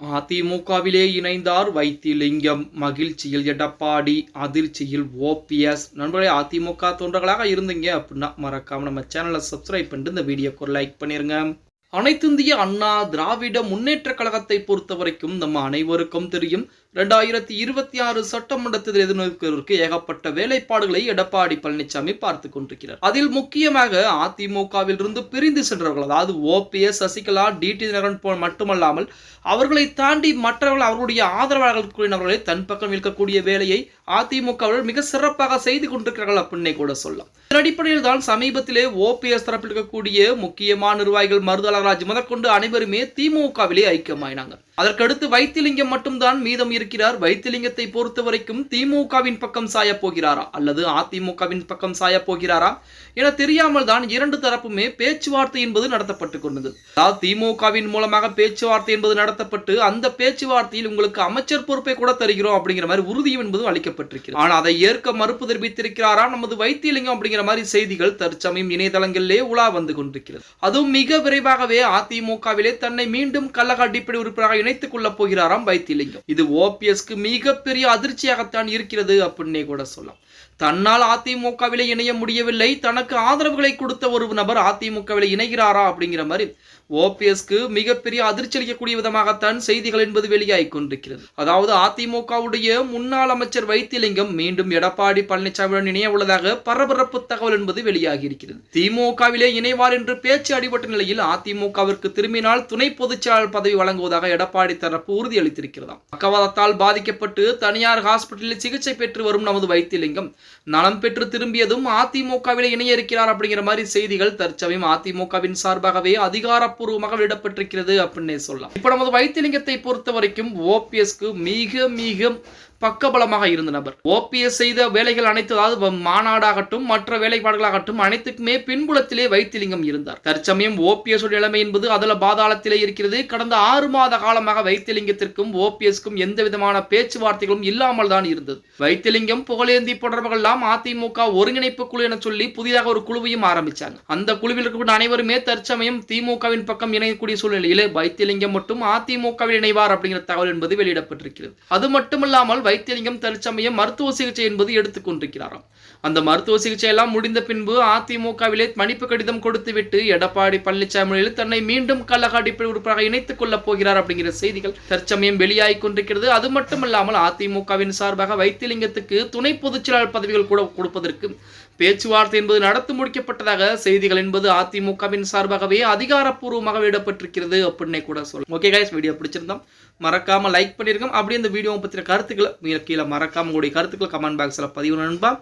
அதிமுகவிலே இணைந்தார் வைத்திலிங்கம். மகிழ்ச்சியில் எடப்பாடி அதிர்ச்சியில் ஓபிஎஸ் நண்பர்களே அதிமுக தொண்டர்களாக இருந்தீங்க அப்படின்னா மறக்காம நம்ம சேனலை சப்ஸ்கிரைப் பண்ணிட்டு இந்த வீடியோக்கு ஒரு லைக் பண்ணிருங்க. அனைத்திந்திய அண்ணா திராவிட முன்னேற்ற கழகத்தை பொறுத்த வரைக்கும் நம்ம அனைவருக்கும் தெரியும் ரெண்டாயிரத்தி இருபத்தி ஆறு சட்டமன்றத்தில் எதிர்நோக்கிற்கு ஏகப்பட்ட வேலைப்பாடுகளை எடப்பாடி பழனிசாமி பார்த்து கொண்டிருக்கிறார். அதில் முக்கியமாக அதிமுகவில் இருந்து பிரிந்து சென்றவர்கள் அதாவது ஓபிஎஸ் சசிகலா டிடி நகரன் போல் மட்டுமல்லாமல் அவர்களை தாண்டி மற்றவர்கள் அவர்களுடைய ஆதரவாளர்கள் கூறினவர்களை தன் பக்கம் இருக்கக்கூடிய வேலையை அதிமுகவில் மிக சிறப்பாக செய்து கொண்டிருக்கிறார்கள் அப்படின்னே கூட சொல்லலாம். இதன் அடிப்படையில் தான் சமீபத்திலே ஓபிஎஸ் தரப்பில் இருக்கக்கூடிய முக்கியமான நிர்வாகிகள் மருதலராஜ் முதற்கொண்டு அனைவருமே திமுகவிலே ஐக்கியமாயினாங்க. அதற்கடுத்து வைத்திலிங்கம் மட்டும்தான் மீதம் இருக்கிறார். வைத்திலிங்கத்தை பொறுத்த வரைக்கும் திமுகவின் பக்கம் சாய போகிறாரா? அல்லது அதிமுகவின் பக்கம் சாய போகிறாரா? என தெரியாமல் தான் இரண்டு தரப்புமே பேச்சுவார்த்தை என்பது நடத்தப்பட்டு கொண்டது. அதாவது திமுகவின் மூலமாக பேச்சுவார்த்தை என்பது நடத்தப்பட்டு அந்த பேச்சுவார்த்தையில் உங்களுக்கு அமைச்சர் பொறுப்பை கூட தருகிறோம் அப்படிங்கிற மாதிரி உறுதியும் என்பதும் அளிக்கப்பட்டிருக்கிறது. ஆனால் அதை ஏற்க மறுப்பு தெரிவித்திருக்கிறாரா? நமது வைத்தியலிங்கம் அப்படிங்கிற மாதிரி செய்திகள் தற்சமயம் இணையதளங்களிலே உலா வந்து கொண்டிருக்கிறது. அதுவும் மிக விரைவாகவே அதிமுகவிலே தன்னை மீண்டும் கள்ளக்காட்டிப்படி உறுப்பினராக இணைத்துக் கொள்ளப் போகிறாராம் வைத்திலிங்கம். இது ஓபிஎஸ்க்கு மிகப்பெரிய அதிர்ச்சியாகத்தான் இருக்கிறது அப்படின்னே கூட சொல்லலாம். தன்னால் அதிமுகவிலே இணைய முடியவில்லை. தனக்கு ஆதரவுகளை கொடுத்த ஒரு நபர் அதிமுகவிலே இணைகிறாரா அப்படிங்கிற மாதிரி ஓபிஎஸ்க்கு மிகப்பெரிய அதிர்ச்சி அளிக்கக்கூடிய விதமாகத்தான் செய்திகள் என்பது வெளியாகி கொண்டிருக்கிறது. அதாவது அதிமுகவுடைய முன்னாள் அமைச்சர் வைத்திலிங்கம் மீண்டும் எடப்பாடி பழனிசாமியுடன் இணைய உள்ளதாக பரபரப்பு தகவல் என்பது வெளியாகி இருக்கிறது. திமுகவிலே இணைவார் என்று பேச்சு அடிபட்ட நிலையில் அதிமுகவிற்கு திரும்பினால் துணை பொதுச்செயலாளர் பதவி வழங்குவதாக எடப்பாடி தரப்பு உறுதியளித்திருக்கிறதாம் பக்கவாதத்தால் பாதிக்கப்பட்டு தனியார் ஹாஸ்பிட்டலில் சிகிச்சை பெற்று வரும் நமது வைத்தியலிங்கம் நலம் பெற்று திரும்பியதும் அதிமுகவில் இணைய இருக்கிறார் அப்படிங்கிற மாதிரி செய்திகள் தற்சமயம் அதிமுகவின் சார்பாகவே அதிகாரப்பூர்வமாக வெளியிடப்பட்டிருக்கிறது அப்படின்னே சொல்லலாம். இப்ப நமது வைத்தியலிங்கத்தை பொறுத்த வரைக்கும் ஓபிஎஸ்க்கு மிக மிக பக்கபலமாக இருந்த நபர். ஓபிஎஸ் செய்த வேலைகள் அனைத்து அதாவது மாநாடாகட்டும் மற்ற வேலைப்பாடுகளாகட்டும் அனைத்துக்குமே பின்புலத்திலே வைத்திலிங்கம் இருந்தார். தற்சமயம் ஓபிஎஸ் நிலைமை என்பது அதில் பாதாளத்திலே இருக்கிறது. கடந்த ஆறு மாத காலமாக வைத்திலிங்கத்திற்கும் ஓபிஎஸ்க்கும் எந்த விதமான பேச்சுவார்த்தைகளும் இல்லாமல் தான் இருந்தது. வைத்திலிங்கம் புகழேந்தி போன்றவர்கள் எல்லாம் அதிமுக ஒருங்கிணைப்பு குழு என சொல்லி புதிதாக ஒரு குழுவையும் ஆரம்பிச்சாங்க. அந்த குழுவில் இருக்கக்கூடிய அனைவருமே தற்சமயம் திமுகவின் பக்கம் இணையக்கூடிய சூழ்நிலையிலே வைத்திலிங்கம் மட்டும் அதிமுகவில் இணைவார் அப்படிங்கிற தகவல் என்பது வெளியிடப்பட்டிருக்கிறது. அது மட்டுமல்லாமல் வைத்தியலிங்கம் தற்சமயம் மருத்துவ சிகிச்சை என்பது எடுத்துக்கொண்டிருக்கிறாராம் அந்த மருத்துவ சிகிச்சை எல்லாம் முடிந்த பின்பு அதிமுகவிலே மன்னிப்பு கடிதம் கொடுத்துவிட்டு எடப்பாடி பழனிசாமியில் தன்னை மீண்டும் கழக அடிப்படை உறுப்பினராக இணைத்துக் கொள்ளப் போகிறார் அப்படிங்கிற செய்திகள் தற்சமயம் வெளியாகி கொண்டிருக்கிறது. அது மட்டுமல்லாமல் அதிமுகவின் சார்பாக வைத்தியலிங்கத்துக்கு துணை பொதுச்செயலாளர் பதவிகள் கூட கொடுப்பதற்கு பேச்சுவார்த்தை என்பது நடத்தி முடிக்கப்பட்டதாக செய்திகள் என்பது அதிமுகவின் சார்பாகவே அதிகாரப்பூர்வமாக விடப்பட்டிருக்கிறது அப்படின்னே கூட சொல்லலாம். ஓகே கைஸ் வீடியோ பிடிச்சிருந்தோம். மறக்காம லைக் பண்ணிருக்கோம் அப்படியே இந்த வீடியோ பற்றின கருத்துக்களை கீழே மறக்காம உங்களுடைய கருத்துக்களை கமெண்ட் பாக்ஸில் பதிவு நண்பா